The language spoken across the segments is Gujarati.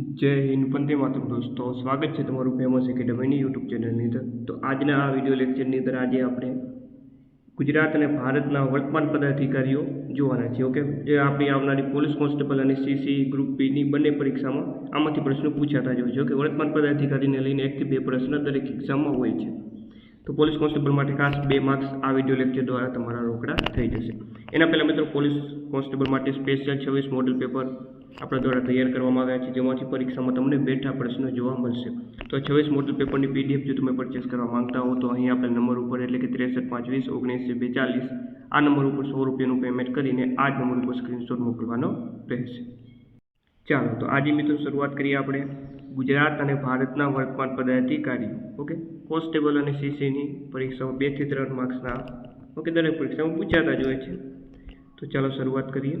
જય હિન્દ, વંદે માતરમ દોસ્તો. સ્વાગત છે તમારું ફેમસ એકેડમીની યુટ્યુબ ચેનલની અંદર. તો આજના આ વીડિયો લેક્ચરની અંદર આજે આપણે ગુજરાત અને ભારતના વર્તમાન પદાધિકારીઓ જોવાના છે ઓકે જે આપણી આવનારી પોલીસ કોન્સ્ટેબલ અને સીસી ગ્રુપ બીની બંને પરીક્ષામાં આમાંથી પ્રશ્નો પૂછાતા જ હોય છે ઓકે વર્તમાન પદાધિકારીને લઈને એકથી બે પ્રશ્ન દરેક એક્ઝામમાં હોય છે. તો પોલીસ કોન્સ્ટેબલ માટે ખાસ બે માર્ક્સ આ વીડિયો લેક્ચર દ્વારા તમારા રોકડા થઈ જશે. એના પહેલાં મિત્રો, પોલીસ કોન્સ્ટેબલ માટે સ્પેશિયલ છવ્વીસ મોડલ પેપર આપણા દ્વારા તૈયાર કરવામાં આવ્યા છે, જેમાંથી પરીક્ષામાં તમને બેઠા પ્રશ્નો જોવા મળશે. તો છવ્વીસ મોડલ પેપરની પીડીએફ જો તમે પરચેસ કરવા માંગતા હો, તો અહીં આપણે નંબર ઉપર એટલે કે ત્રેસઠ પાંચ વીસ ઓગણીસી, બેચાલીસ આ નંબર ઉપર સો રૂપિયાનું પેમેન્ટ કરીને આ જ નંબર ઉપર સ્ક્રીનશોટ મોકલવાનો રહેશે. ચાલો, તો આજે મિત્રો શરૂઆત કરીએ આપણે. ગુજરાત અને ભારતના વર્તમાન પદાધિકારીઓ ઓકે કોન્સ્ટેબલ અને સીસીની પરીક્ષાઓ બેથી ત્રણ માર્ક્સના ઓકે દરેક પરીક્ષામાં પૂછાતા જ હોય છે. તો ચાલો શરૂઆત કરીએ.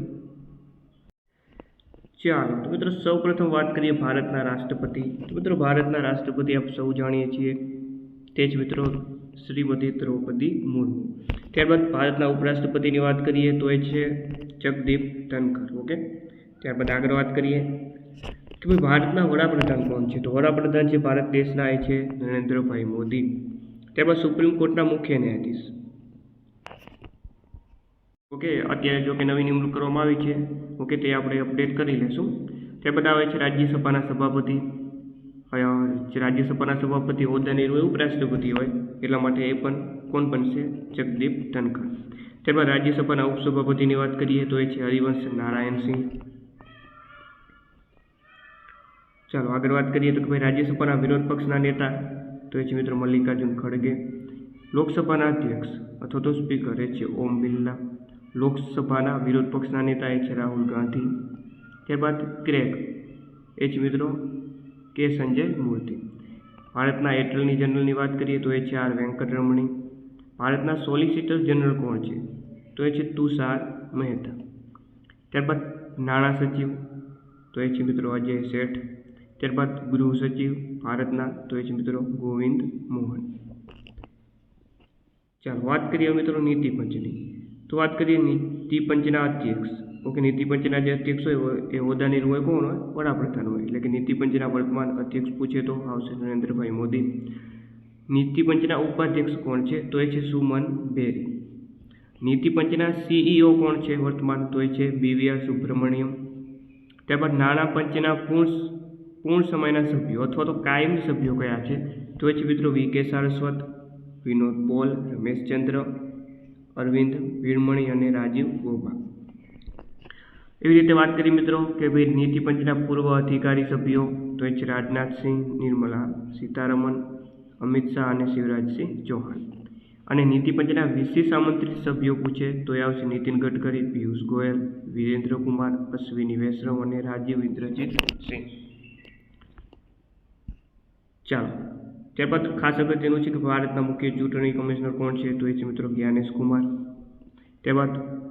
ચાલો, તો મિત્રો સૌ પ્રથમ વાત કરીએ ભારતના રાષ્ટ્રપતિ. તો મિત્રો ભારતના રાષ્ટ્રપતિ આપ સૌ જાણીએ છીએ. તે જ મિત્રો શ્રીમતી દ્રૌપદી મુર્મુ. ત્યારબાદ ભારતના ઉપરાષ્ટ્રપતિની વાત કરીએ તો એ છે જગદીપ ધનકર ઓકે ત્યારબાદ આગળ વાત કરીએ. કે ભાઈ ભારતના વડાપ્રધાન કોણ છે? તો વડાપ્રધાન છે ભારત દેશના એ છે નરેન્દ્રભાઈ મોદી. તેમાં સુપ્રીમ કોર્ટના મુખ્ય ન્યાયાધીશ. ઓકે, અત્યારે જો કે નવી નિમણૂક કરવામાં આવી છે. ઓકે, તે આપણે અપડેટ કરી લેશું. બધા આવે છે રાજ્યસભાના સભાપતિ. જે રાજ્યસભાના સભાપતિ હોદ્દાની હોય ઉપરાષ્ટ્રપતિ હોય, એટલા માટે એ પણ, કોણ બનશે જગદીપ ધનખર ત્યારબાદ રાજ્યસભાના ઉપસભાપતિની વાત કરીએ તો એ છે હરિવંશ નારાયણસિંહ. ચાલો, આગળ વાત કરીએ તો કે ભાઈ રાજ્યસભાના વિરોધ પક્ષના નેતા. તો એ છે મિત્રો મલ્લિકાર્જુન ખડગે. લોકસભાના અધ્યક્ષ અથવા તો સ્પીકર એ છે ઓમ બિરલા. લોકસભાના વિરોધ પક્ષના નેતા એ છે રાહુલ ગાંધી. ત્યારબાદ ક્રેક એ છે મિત્રો કે સંજય મૂર્તિ. ભારતના એટર્ની જનરલની વાત કરીએ તો એ છે આર વેંકટરમણી. ભારતના સોલિસિટર જનરલ કોણ છે? તો એ છે તુષાર મહેતા. ત્યારબાદ નાણાં સચિવ. તો એ છે મિત્રો અજય શેઠ. ત્યારબાદ ગૃહ સચિવ ભારતના તો એ છે મિત્રો ગોવિંદ મોહન. ચાલો વાત કરીએ મિત્રો નીતિ પંચની. તો વાત કરીએ નીતિ પંચના અધ્યક્ષ. ઓકે, નીતિ પંચના જે અધ્યક્ષ હોય એ હોદ્દાની હોય કોણ હોય? વડાપ્રધાન હોય. એટલે કે નીતિ પંચના વર્તમાન અધ્યક્ષ પૂછે તો આવશે નરેન્દ્રભાઈ મોદી. નીતિ પંચના ઉપાધ્યક્ષ કોણ છે? તો એ છે સુમન બેરી. નીતિ પંચના સીઈઓ કોણ છે વર્તમાન? તો એ છે બીવીઆર સુબ્રમણ્યમ. ત્યારબાદ નાણાં પંચના પૂર્ણ પૂર્ણ સમયના સભ્યો અથવા તો કાયમી સભ્યો કયા છે? તો છે મિત્રો વી. કે. સારસ્વત, વિનોદ પોલ રમેશચંદ્ર અરવિંદ વીરમણી અને રાજીવ ગોબા. એવી રીતે વાત કરી મિત્રો કે ભાઈ નીતિ પંચના પૂર્વ અધિકારી સભ્યો તો એ છે રાજનાથસિંહ નિર્મલા સીતારમન અમિત શાહ અને શિવરાજસિંહ ચૌહાણ. અને નીતિ પંચના વિશેષ આમંત્રિત સભ્યો પૂછે તો એ આવશે નીતિન ગડકરી, પિયુષ ગોયલ વિરેન્દ્ર કુમાર અશ્વિની વૈષ્ણવ અને રાજીવ ઇન્દ્રજીત સિંહ. ચાલો. ત્યારબાદ ખાસ અગત્યનું છે કે ભારતના મુખ્ય ચૂંટણી કમિશનર કોણ છે? તો એ છે મિત્રો જ્ઞાનેશ કુમાર. ત્યારબાદ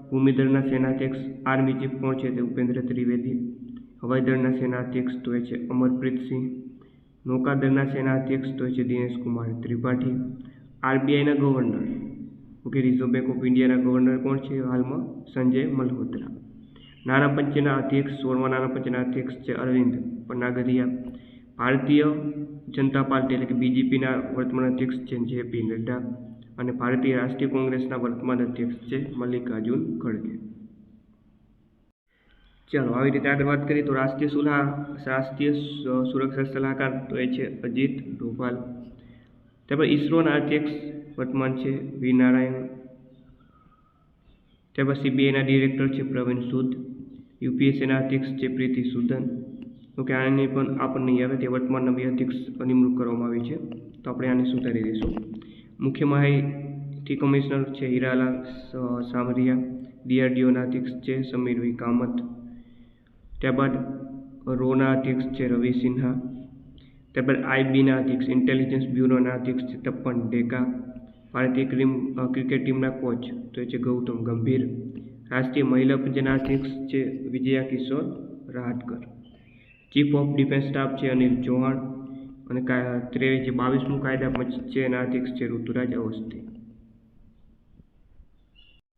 ભૂમિદળના સેનાધ્યક્ષ આર્મી ચીફ કોણ છે? તે ઉપેન્દ્ર ત્રિવેદી. હવાઈદળના સેનાધ્યક્ષ તો એ છે અમરપ્રીત સિંહ. નૌકાદળના સેનાધ્યક્ષ તો એ છે Dinesh Kumar Tripathi. આરબીઆઈના governor. Okay, reserve bank of ઇન્ડિયાના ગવર્નર કોણ છે? હાલમાં સંજય મલ્હોત્રા. નાણાં પંચના અધ્યક્ષ, સોળમા નાણાં પંચના અધ્યક્ષ છે અરવિંદ પનાગરિયા. ભારતીય જનતા પાર્ટી એટલે કે બીજેપીના વર્તમાન અધ્યક્ષ છે જેપી નડ્ડા અને ભારતીય રાષ્ટ્રીય કોંગ્રેસના વર્તમાન અધ્યક્ષ છે મલ્લિકાર્જુન ખડગે. ચાલો, આવી રીતે આગળ વાત કરીએ તો રાષ્ટ્રીય સુલા, રાષ્ટ્રીય સુરક્ષા સલાહકાર તો એ છે અજીત ડોભાલ. ત્યારબાદ ઇસરોના અધ્યક્ષ વર્તમાન છે વી નારાયણ. ત્યારબાદ સીબીઆઈના ડિરેક્ટર છે પ્રવીણ સૂદ. યુપીએસસીના અધ્યક્ષ છે પ્રીતિ સુદન. ઓકે આની પણ આપણને નહીં આવે, તે વર્તમાન નવી અધ્યક્ષ નિમણૂક કરવામાં આવી છે. તો આપણે આને સુધારી દઈશું. મુખ્ય માહિતી કમિશનર છે હીરાલાલ સામરિયા. ડીઆરડીઓના અધ્યક્ષ છે સમીર વી કામત ત્યારબાદ રોના અધ્યક્ષ છે રવિ સિન્હા. ત્યારબાદ આઈબીના અધ્યક્ષ, ઇન્ટેલિજન્સ બ્યુરોના અધ્યક્ષ છે તપન ડેકા. ભારતીય ક્રીમ ક્રિકેટ ટીમના કોચ તો એ છે ગૌતમ ગંભીર. રાષ્ટ્રીય મહિલા પંચના અધ્યક્ષ છે Vijaya Kishore Rahatkar. Chief of defence staff છે અનિલ ચૌહાણ અને ત્રેવીસ જે બાવીસમું કાયદા પંચ છે એના અધ્યક્ષ છે ઋતુરાજ અવસ્થી.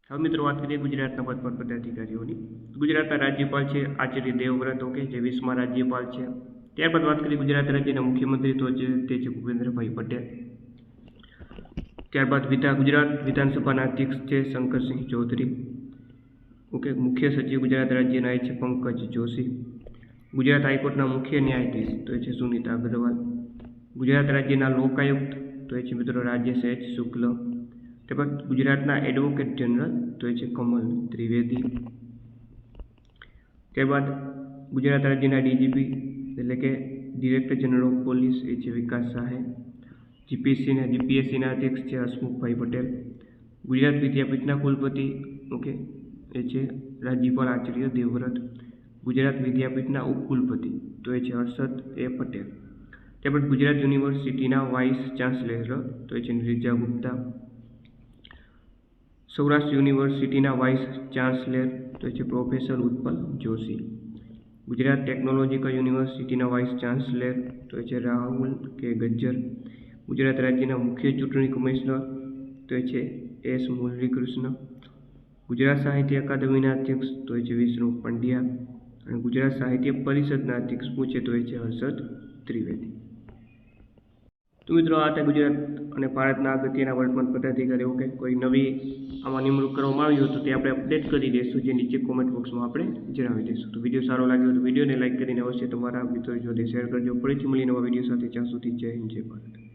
હવે મિત્રો વાત કરીએ ગુજરાતના વર્તમાન પદાધિકારીઓની. ગુજરાતના રાજ્યપાલ છે આચાર્ય દેવવ્રત, ઓકે, જે વીસમાં રાજ્યપાલ છે. ત્યારબાદ વાત કરીએ ગુજરાત રાજ્યના મુખ્યમંત્રી તો છે તે છે ભૂપેન્દ્રભાઈ પટેલ. ત્યારબાદ વિધા, ગુજરાત વિધાનસભાના અધ્યક્ષ છે શંકરસિંહ ચૌધરી. ઓકે, મુખ્ય સચિવ ગુજરાત રાજ્યના એ છે પંકજ જોશી. ગુજરાત હાઈકોર્ટના મુખ્ય ન્યાયાધીશ, તો એ છે સુનીતા અગ્રવાલ. ગુજરાત રાજ્યના લોકાયુક્ત તો એ છે મિત્રો રાજેશ એચ. શુક્લ. ત્યારબાદ ગુજરાતના એડવોકેટ જનરલ, તો એ છે કમલ ત્રિવેદી. ત્યારબાદ ગુજરાત રાજ્યના ડીજીપી, એટલે કે ડિરેક્ટર જનરલ ઓફ પોલીસ, એ છે વિકાસ સાહે જીપીએસસીના જીપીએસસીના અધ્યક્ષ છે હસમુખભાઈ પટેલ. ગુજરાત વિદ્યાપીઠના કુલપતિ, ઓકે, એ છે રાજ્યપાલ આચાર્ય દેવવ્રત. ગુજરાત વિદ્યાપીઠના ઉપકુલપતિ તો એ છે હર્ષદ એ પટેલ. ત્યારબાદ ગુજરાત યુનિવર્સિટીના વાઇસ ચાન્સેલર તો એ છે નિર્જા ગુપ્તા. સૌરાષ્ટ્ર યુનિવર્સિટીના વાઇસ ચાન્સેલર તો એ છે પ્રોફેસર ઉત્પલ જોશી. ગુજરાત ટેકનોલોજીકલ યુનિવર્સિટીના વાઇસ ચાન્સેલર તો એ છે રાહુલ કે ગજ્જર. ગુજરાત રાજ્યના મુખ્ય ચૂંટણી કમિશનર તો એ છે એસ મુરલીકૃષ્ણ. ગુજરાત સાહિત્ય અકાદમીના અધ્યક્ષ તો છે વિષ્ણુ પંડ્યા. અને ગુજરાત સાહિત્ય પરિષદના અધ્યક્ષ પૂછે તો એ છે હર્ષદ ત્રિવેદી. તો મિત્રો, આ હતા ગુજરાત અને ભારતના અગત્યના વર્તમાન પદાધિકારીઓ કે કોઈ નવી આમાં નિમણૂક કરવામાં આવી હોય તો તે આપણે અપડેટ કરી દઈશું, જે નીચે કોમેન્ટ બોક્સમાં આપણે જણાવી દઈશું. તો વીડિયો સારો લાગ્યો તો વિડીયોને લાઇક કરીને અવશ્ય તમારા મિત્રો જોડે શેર કરજો. ફરીથી મળી નવા વીડિયો સાથે. જ્યાં સુધી જય હિન્દ, જય ભારત.